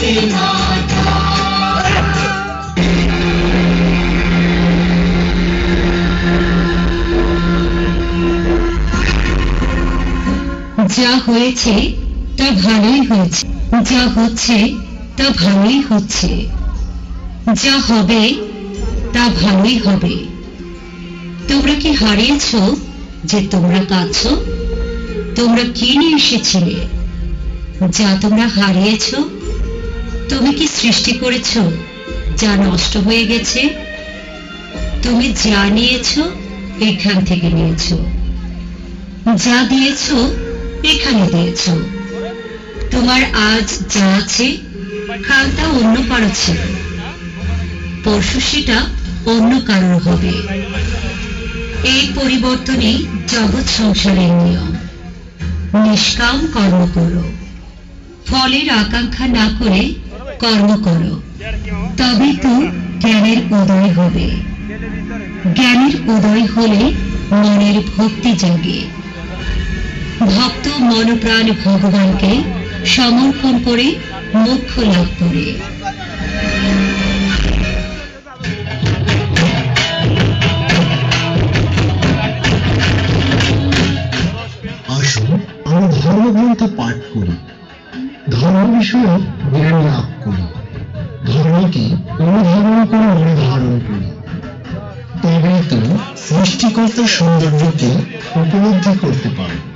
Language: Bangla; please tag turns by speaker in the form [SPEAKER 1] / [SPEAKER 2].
[SPEAKER 1] যা হয়েছে, তা ভালোই হয়েছে। যা হচ্ছে, তা ভালোই হচ্ছে। যা হবে, তা ভালোই হবে। তোমরা কি হারিয়েছ যে তোমরা কাঁদছ? তোমরা কি নিয়ে এসেছিলে যা তোমরা হারিয়েছ? তুমি কি সৃষ্টি করেছ যা নষ্ট হয়ে গেছে? তুমি যা নিয়েছ, এখান থেকে নিয়েছ। যা দিয়েছ, এখানে দিয়েছ। তোমার আজ যা আছে, কাল তা অন্য কারও ছিল। পরশু সেটা অন্য কারোর হবে। এই পরিবর্তনই জগৎ সংসারের নিয়ম। নিষ্কাম কর্ম করো। ফলের আকাঙ্ক্ষা না করে কর্ম করো। তবে তো জ্ঞানের উদয় হবে। জ্ঞানের উদয় হলে মনের ভক্তি জাগে। ভক্ত মনপ্রাণ ভগবানকে সমর্পণ করে মোক্ষ লাভ করে।
[SPEAKER 2] আসুন, আমরা ধর্মগ্রন্থ পাঠ করি। ধর্ম বিষয়ক জ্ঞান লাভ করি ধর্মকে অনুধাবন করে মনে ধারণ করি তবেই তো সৃষ্টিকর্তার সৌন্দর্যকে উপলব্ধি করতে পারব।